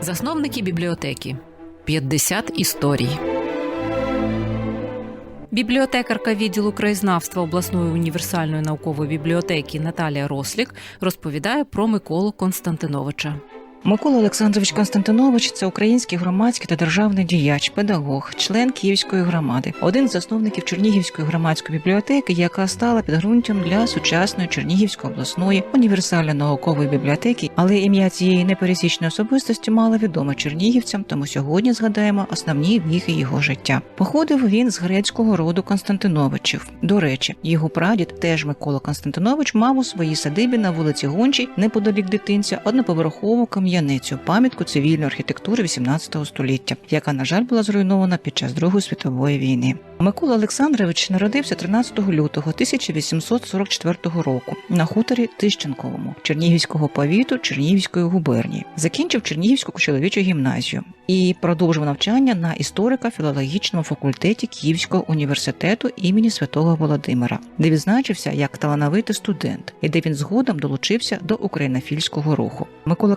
Засновники бібліотеки 50 історій. Бібліотекарка відділу краєзнавства обласної універсальної наукової бібліотеки Наталія Рослік розповідає про Миколу Константиновича. Микола Олександрович Константинович це український громадський та державний діяч, педагог, член Київської громади, один з засновників Чернігівської громадської бібліотеки, яка стала підґрунтям для сучасної Чернігівської обласної універсальної наукової бібліотеки. Але ім'я цієї непересічної особистості мало відоме чернігівцям, тому сьогодні згадаємо основні віхи його життя. Походив він з грецького роду Константиновичів. До речі, його прадід, теж Микола Константинович, мав у своїй садибі на вулиці Гончій, неподалік дитинця, одноповерхову кам'яницю, пам'ятку цивільної архітектури XVIII століття, яка, на жаль, була зруйнована під час Другої світової війни. Микола Олександрович народився 13 лютого 1844 року на хуторі Тищенковому Чернігівського повіту Чернігівської губернії. Закінчив Чернігівську чоловічу гімназію і продовжив навчання на історико-філологічному факультеті Київського університету імені Святого Володимира, де відзначився як талановитий студент, і де він згодом долучився до українофільського руху. Микола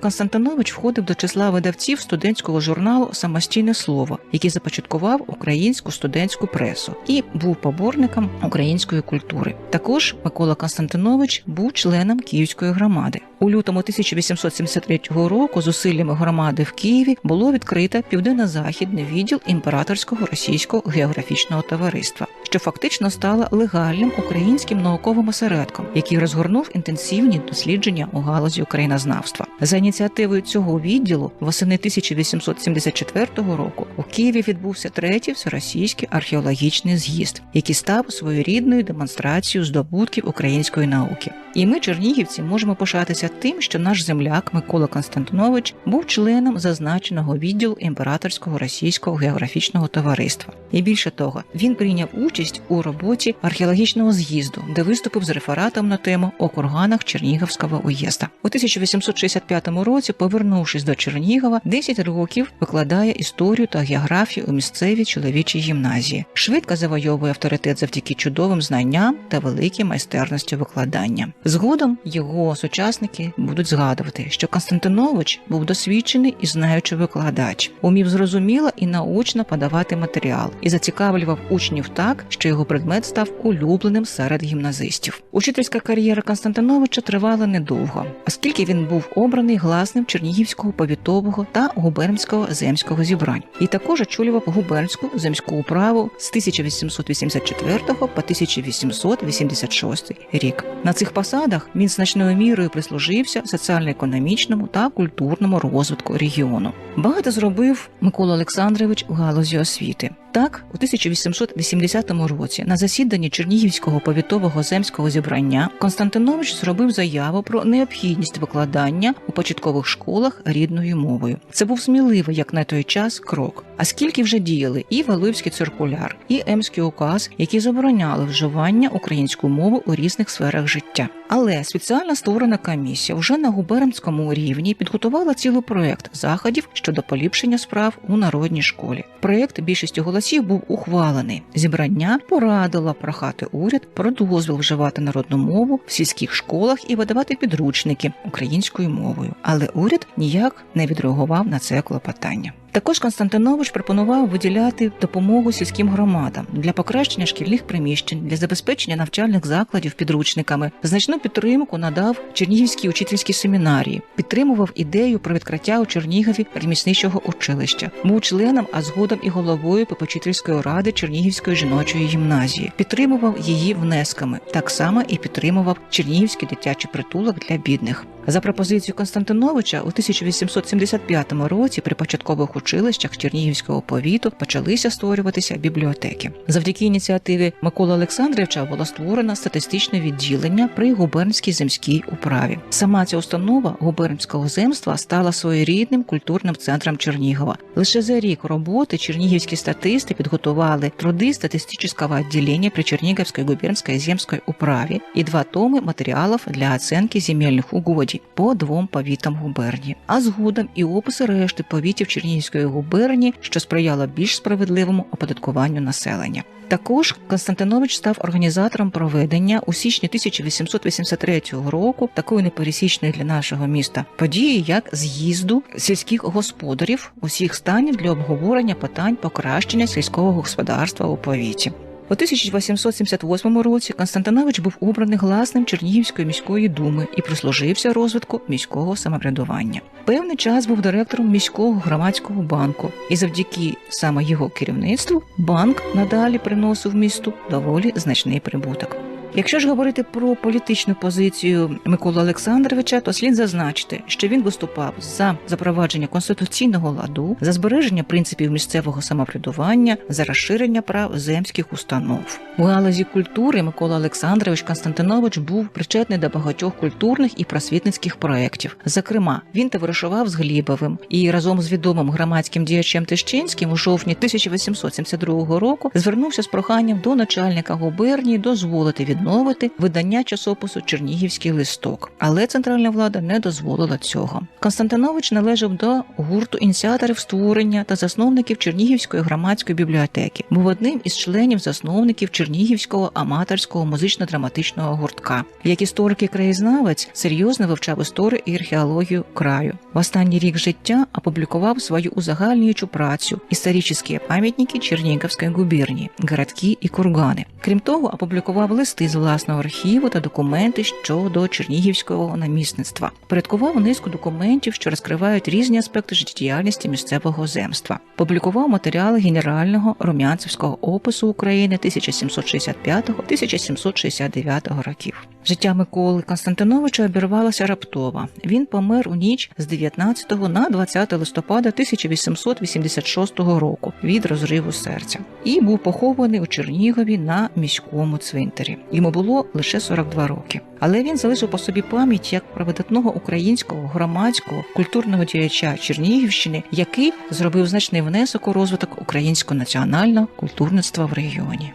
Константинович входив до числа видавців студентського журналу Самостійне слово, який започаткував українську студентську пресу і був поборником української культури. Також Микола Константинович був членом Київської громади. У лютому 1873 року зусиллями громади в Києві було відкрито південно-західний відділ імператорського російського географічного товариства, що фактично стало легальним українським науковим осередком, який розгорнув інтенсивні дослідження у галузі українознавства. За ініціативою цього відділу восени 1874 року у Києві відбувся третій всеросійський археологічний з'їзд, який став своєрідною демонстрацією здобутків української науки. І ми, чернігівці, можемо пишатися тим, що наш земляк Микола Константинович був членом зазначеного відділу імператорського російського географічного товариства. І більше того, він прийняв участь у роботі археологічного з'їзду, де виступив з рефератом на тему о курганах Чернігівського уєзда. У 1865 році, повернувшись до Чернігова, 10 років викладає історію та географію у місцевій чоловічій гімназії. Швидко завойовує авторитет завдяки чудовим знанням та великій майстерності викладання. Згодом його сучасники будуть згадувати, що Константинович був досвідчений і знаючий викладач, умів зрозуміло і научно подавати матеріал і зацікавлював учнів так, що його предмет став улюбленим серед гімназистів. Учительська кар'єра Константиновича тривала недовго, оскільки він був обраний гласним Чернігівського повітового та губернського земського зібрань, і також очолював губернську земську управу з 1884 по 1886 рік. На цих посадах він значною мірою прислужився соціально-економічному та культурному розвитку регіону. Багато зробив Микола Олександрович у галузі освіти. Так, у 1880 році на засіданні Чернігівського повітового земського зібрання Константинович зробив заяву про необхідність викладання у початкових школах рідною мовою. Це був сміливий, як на той час, крок. А скільки вже діяли і Валивський циркуляр, і Емський указ, які забороняли вживання української мови у різних сферах життя. Але спеціально створена комісія вже на губернському рівні підготувала цілий проект заходів щодо поліпшення справ у народній школі. Проект більшістю голосів був ухвалений. Зібрання порадило прохати уряд про дозвіл вживати народну мову в сільських школах і видавати підручники українською мовою. Але уряд ніяк не відреагував на це клопотання. Також Константинович пропонував виділяти допомогу сільським громадам для покращення шкільних приміщень, для забезпечення навчальних закладів підручниками. Значну підтримку надав Чернігівській учительській семінарії, підтримував ідею про відкриття у Чернігові ремісничого училища, був членом, а згодом і головою попечительської ради Чернігівської жіночої гімназії, підтримував її внесками. Так само і підтримував Чернігівський дитячий притулок для бідних. За пропозицією Константиновича у 1875 році при початкових училищах Чернігівського повіту почалися створюватися бібліотеки. Завдяки ініціативі Миколи Олександровича було створено статистичне відділення при губернській земській управі. Сама ця установа губернського земства стала своєрідним культурним центром Чернігова. Лише за рік роботи чернігівські статисти підготували труди статистичного відділення при Черніговській губернській земській управі і два томи матеріалів для оцінки земельних угодій. По двом повітам губернії, а згодом і описи решти повітів Чернігівської губернії, що сприяло більш справедливому оподаткуванню населення. Також Константинович став організатором проведення у січні 1883 року такої непересічної для нашого міста події, як з'їзду сільських господарів усіх станів для обговорення питань покращення сільського господарства у повіті. У 1878 році Константинович був обраний гласним Чернігівської міської думи і прислужився розвитку міського самоврядування. Певний час був директором міського громадського банку, і завдяки саме його керівництву банк надалі приносив місту доволі значний прибуток. Якщо ж говорити про політичну позицію Миколи Олександровича, то слід зазначити, що він виступав за запровадження конституційного ладу, за збереження принципів місцевого самоврядування, за розширення прав земських установ. У галузі культури Микола Олександрович Константинович був причетний до багатьох культурних і просвітницьких проєктів. Зокрема, він товаришував з Глібовим і разом з відомим громадським діячем Тищинським у жовтні 1872 року звернувся з проханням до начальника губернії дозволити відновити видання часопису Чернігівський листок, але центральна влада не дозволила цього. Константинович належав до гурту ініціаторів створення та засновників Чернігівської громадської бібліотеки. Був одним із членів засновників Чернігівського аматорського музично-драматичного гуртка. Як історик і краєзнавець серйозно вивчав історію і археологію краю. В останній рік життя опублікував свою узагальнюючу працю «Історичні пам'ятники Чернігівської губернії, городки і кургани. Крім того, опублікував листи з власного архіву та документи щодо чернігівського намісництва. Порядкував низку документів, що розкривають різні аспекти життєдіяльності місцевого земства. Публікував матеріали генерального румянцевського опису України 1765-1769 років. Життя Миколи Константиновича обірвалося раптово. Він помер у ніч з 19 на 20 листопада 1886 року від розриву серця і був похований у Чернігові на міському цвинтарі. Йому було лише 42 роки. Але він залишив по собі пам'ять як про видатного українського громадського культурного діяча Чернігівщини, який зробив значний внесок у розвиток українського національного культурництва в регіоні.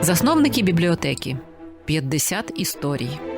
Засновники бібліотеки 50 історій.